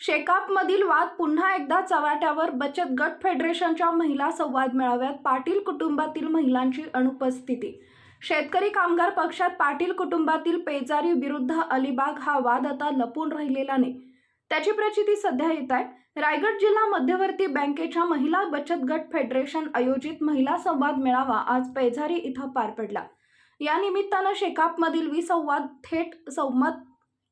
शेकापमधील वाद पुन्हा एकदा चव्हाट्यावर बचत गट फेडरेशनच्या महिला संवाद मेळाव्यात पाटील कुटुंबातील महिलांची अनुपस्थिती. शेतकरी कामगार पक्षात पाटील कुटुंबातील पेजारी विरुद्ध अलिबाग हा वाद आता लपून राहिलेला नाही. त्याची प्रचिती सध्या येत आहे. रायगड जिल्हा मध्यवर्ती बँकेच्या महिला बचत गट फेडरेशन आयोजित महिला संवाद मेळावा आज पेझारी इथं पार पडला. या निमित्तानं शेकापमधील विसंवाद थेट संमत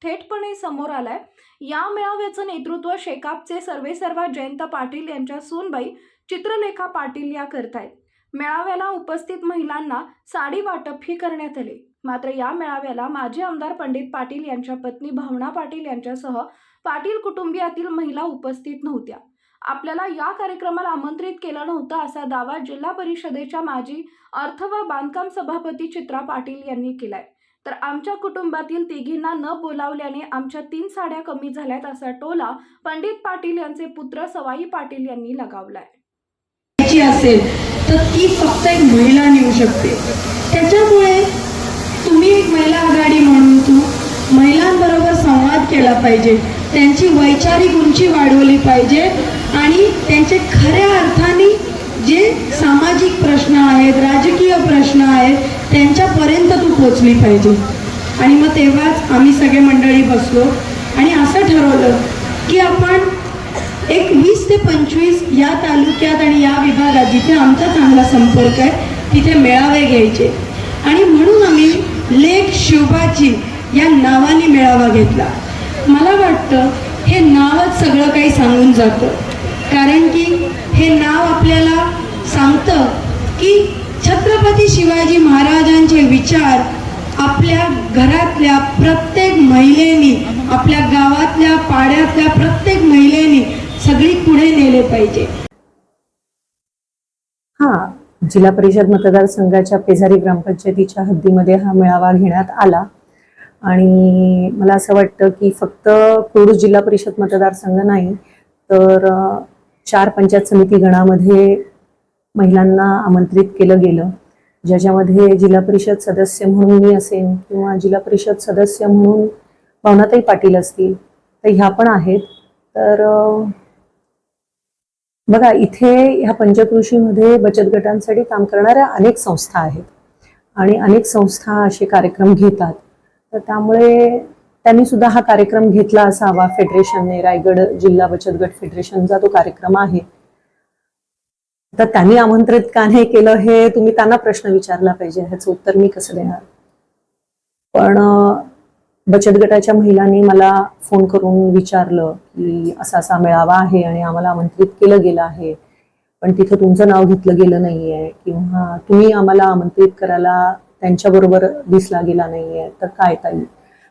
थेटपणे समोर आलाय. या मेळाव्याचं नेतृत्व शेकापचे सर्वेसर्वा जयंत पाटील यांच्या सूनबाई चित्रलेखा पाटील या करतायत. मेळाव्याला उपस्थित महिलांना साडी वाटपही करण्यात आले. मात्र या मेळाव्याला माजी आमदार पंडित पाटील यांच्या पत्नी भावना पाटील यांच्यासह पाटील कुटुंबियातील महिला उपस्थित नव्हत्या. आपल्याला या कार्यक्रमाला आमंत्रित केलं नव्हतं असा दावा जिल्हा परिषदेच्या माजी अर्थ व बांधकाम सभापती चित्रा पाटील यांनी केलाय. तर आमच्या कुटुंबातील तिघींना न बोलावल्याने आमच्या तीन साड्या कमी झाल्यात असा टोला पंडित पाटील यांचे पुत्र सवाई पाटील यांनी लगावलाय. असेल तर ती फक्त एक महिला नेऊ शकते. त्याच्यामुळे तुम्ही एक महिला आघाडी म्हणून तू महिलांबरोबर संवाद केला पाहिजे. त्यांची वैचारिक उंची वाढवली पाहिजे आणि त्यांचे खऱ्या अर्थाने जे सामाजिक प्रश्न आहेत राजकीय प्रश्न आहेत त्यांच्यापर्यंत तू पोचली पाहिजे. आणि मग तेव्हाच आम्ही सगळे मंडळी बसलो आणि असं ठरवलं की आपण एक वीस ते पंचवीस या तालुक्यात आणि या विभागात जिथे आमचा चांगला संपर्क आहे तिथे मेळावे घ्यायचे. आणि म्हणून आम्ही लेख शिवबाची या नावाने मेळावा घेतला. मला वाटतं हे नावच सगळं काही सांगून जातं. कारण की हे नाव आपल्याला सांगतं की छत्रपती शिवाजी महाराज विचार आपल्या घरातल्या प्रत्येक महिलेनी आपल्या गावातल्या पाड्यातल्या प्रत्येक महिलेनी सगळी पुढे नेले पाहिजे. हा जिल्हा परिषद मतदारसंघाच्या पेजारी ग्रामपंचायतीच्या हद्दीमध्ये हा मेळावा घेण्यात आला. आणि मला असं वाटतं की फक्त कोरूस जिल्हा परिषद मतदारसंघ नाही तर चार पंचायत समिती गणामध्ये महिलांना आमंत्रित केलं गेलं. ज्याच्यामध्ये जिल्हा परिषद सदस्य म्हणून मी असेन किंवा जिल्हा परिषद सदस्य म्हणून भावनाताई पाटील असतील तर ह्या पण आहेत. तर बघा इथे ह्या पंचकृषीमध्ये बचत गटांसाठी काम करणाऱ्या अनेक संस्था आहेत आणि अनेक संस्था असे कार्यक्रम घेतात. तर त्यामुळे त्यांनी सुद्धा हा कार्यक्रम घेतला असावा. फेडरेशनने रायगड जिल्हा बचत गट फेडरेशनचा तो कार्यक्रम आहे. तर त्यांनी आमंत्रित का नाही केलं हे तुम्ही त्यांना प्रश्न विचारला पाहिजे ह्याचं उत्तर मी कसं देणार? पण बचत गटाच्या महिलांनी मला फोन करून विचारलं की असा असा मेळावा आहे आणि आम्हाला आमंत्रित केलं गेलं आहे पण तिथं तुमचं नाव घेतलं गेलं नाहीये किंवा तुम्ही आम्हाला आमंत्रित करायला त्यांच्याबरोबर दिसला गेला नाहीये तर काय ताई?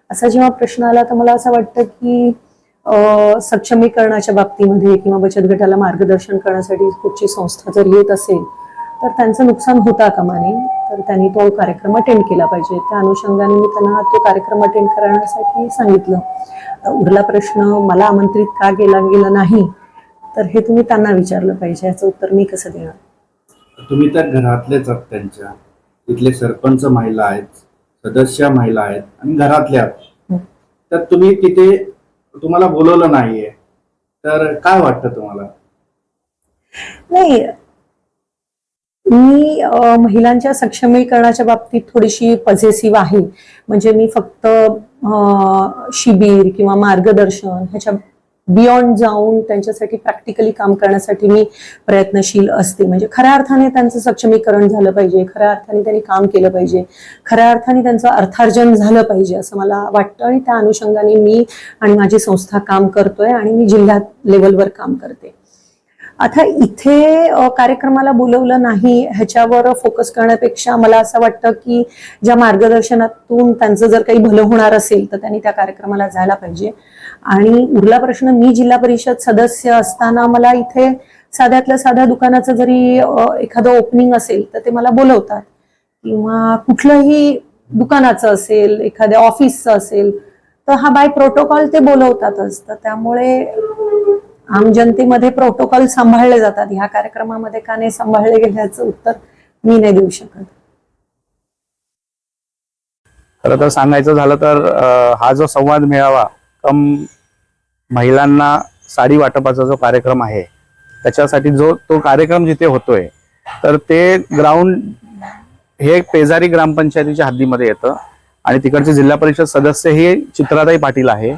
असा जेव्हा प्रश्न आला तर मला असं वाटतं की सक्षमीकरणाच्या बाबतीमध्ये किंवा बचत गटाला मार्गदर्शन करण्यासाठी कुठची संस्था जर येत असेल तर त्यांचं नुकसान होता कामा नये. तर त्यांनी तो कार्यक्रम अटेंड केला पाहिजे. त्या अनुषंगाने मी त्यांना तो कार्यक्रम अटेंड करण्यासाठी सांगितलं. उरला प्रश्न मला आमंत्रित का केला गेला नाही? तर हे तुम्ही त्यांना विचारलं पाहिजे. याचं उत्तर मी कसं देणार? तुम्ही त्या घरातलेच आहात त्यांच्या. इथले सरपंच महिला आहेत सदस्य महिला आहेत आणि घरातल्या. हं. तर तुम्ही तिथे तुम्हाला बोलवलं नाहीये. तर काय वाटतं तुम्हाला? नाही मी महिलांच्या सक्षमीकरणाच्या बाबतीत थोडीशी पझेसिव्ह आहे. म्हणजे मी फक्त शिबिर किंवा मार्गदर्शन ह्याच्या बियॉन्ड जाऊन त्यांच्यासाठी प्रॅक्टिकली काम करण्यासाठी मी प्रयत्नशील असते. म्हणजे खऱ्या अर्थाने त्यांचं सक्षमीकरण झालं पाहिजे खऱ्या अर्थाने त्यांनी काम केलं पाहिजे खऱ्या अर्थाने त्यांचं अर्थार्जन झालं पाहिजे असं मला वाटतं आणि त्या अनुषंगाने मी आणि माझी संस्था काम करतोय आणि मी जिल्ह्यात लेवलवर काम करते. आता इथे कार्यक्रमाला बोलवलं नाही. ह्याच्यावर फोकस करण्यापेक्षा मला असं वाटतं की ज्या मार्गदर्शनातून त्यांचं जर काही भलं होणार असेल तर त्यांनी त्या कार्यक्रमाला जायला पाहिजे. आणि उरला प्रश्न मी जिल्हा परिषद सदस्य असताना मला इथे साध्यातल्या साध्या दुकानाचं जरी एखादं ओपनिंग असेल तर ते मला बोलवतात. किंवा कुठलंही दुकानाचं असेल एखाद्या ऑफिसचं असेल तर हा बाय प्रोटोकॉल ते बोलवतातच. तर त्यामुळे आम जनतेमध्ये प्रोटोकॉल सांभाळले जातात. ह्या कार्यक्रमामध्ये का नाही सांभाळले गेल्याचं उत्तर मी नाही देऊ शकत. खरं तर सांगायचं झालं तर हा जो संवाद मेळावा कम महिलांना साडी वाटपाचा जो कार्यक्रम आहे त्याच्यासाठी जो तो कार्यक्रम जिथे होतोय तर ते ग्राउंड हे पेजारी ग्रामपंचायतीच्या हद्दीमध्ये येतं. आणि तिकडचे जिल्हा परिषद सदस्य हे चित्राताई पाटील आहे.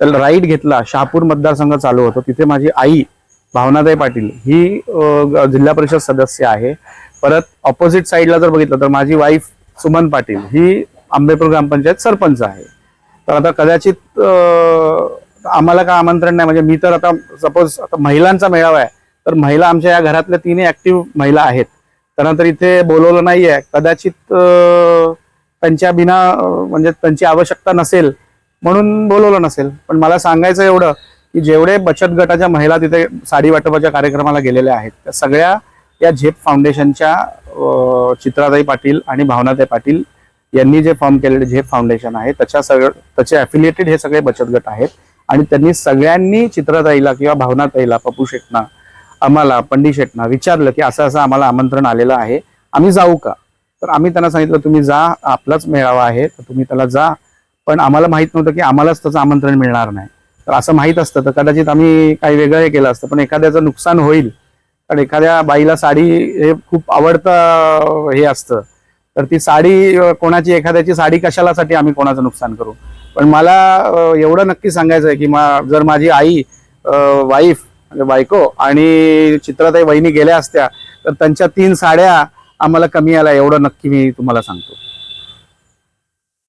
त्याला राईट घेतला शहापूर मतदारसंघ चालू होतो. तिथे माझी आई भावनाताई पाटील ही जिल्हा परिषद सदस्य आहे. परत ऑपोजिट साईडला जर बघितलं तर माझी वाईफ सुमन पाटील ही आंबेपूर ग्रामपंचायत सरपंच आहे. तर आता कदाचित आम्हाला काय आमंत्रण नाही. म्हणजे मी तर आता सपोज आता महिलांचा मेळावा आहे तर महिला आमच्या या घरातल्या तिन्ही ऍक्टिव्ह महिला आहेत. त्यांना तर इथे बोलवलं नाहीये. कदाचित त्यांच्या बिना म्हणजे त्यांची आवश्यकता नसेल म्हणून बोलवलं नसेल. पण मला सांगायचं एवढं की जेवढे बचत गटाच्या महिला तिथे साडी वाटपाच्या कार्यक्रमाला गेलेल्या आहेत त्या सगळ्या या झेप फाउंडेशनच्या चित्राताई पाटील आणि भावनाताई पाटील यांनी जे फॉर्म केलेले झेप फाउंडेशन आहे त्याच्या सगळं त्याचे अफिलिएटेड हे सगळे बचत गट आहेत. आणि त्यांनी सगळ्यांनी चित्रताईला किंवा भावनाताईला पप्पू शेटना आम्हाला पंडित शेटना विचारलं की असं असं आम्हाला आमंत्रण आलेलं आहे आम्ही जाऊ का? तर आम्ही त्यांना सांगितलं तुम्ही जा आपलाच मेळावा आहे तर तुम्ही त्याला जा पण आम्हाला माहीत नव्हतं की आम्हालाच त्याचं आमंत्रण मिळणार नाही. तर असं माहीत असतं तर कदाचित आम्ही काही वेगळं हे केलं असतं पण एखाद्याचं नुकसान होईल. कारण एखाद्या बाईला साडी हे खूप आवडतं हे असतं. तर ती साडी कोणाची एखाद्याची साडी कशालासाठी आम्ही कोणाचं नुकसान करू? पण मला एवढं नक्की सांगायचं आहे की मा जर माझी आई वाईफ म्हणजे बायको आणि चित्रताई वहिनी गेल्या असत्या तर त्यांच्या तीन साड्या आम्हाला कमी आल्या एवढं नक्की मी तुम्हाला सांगतो.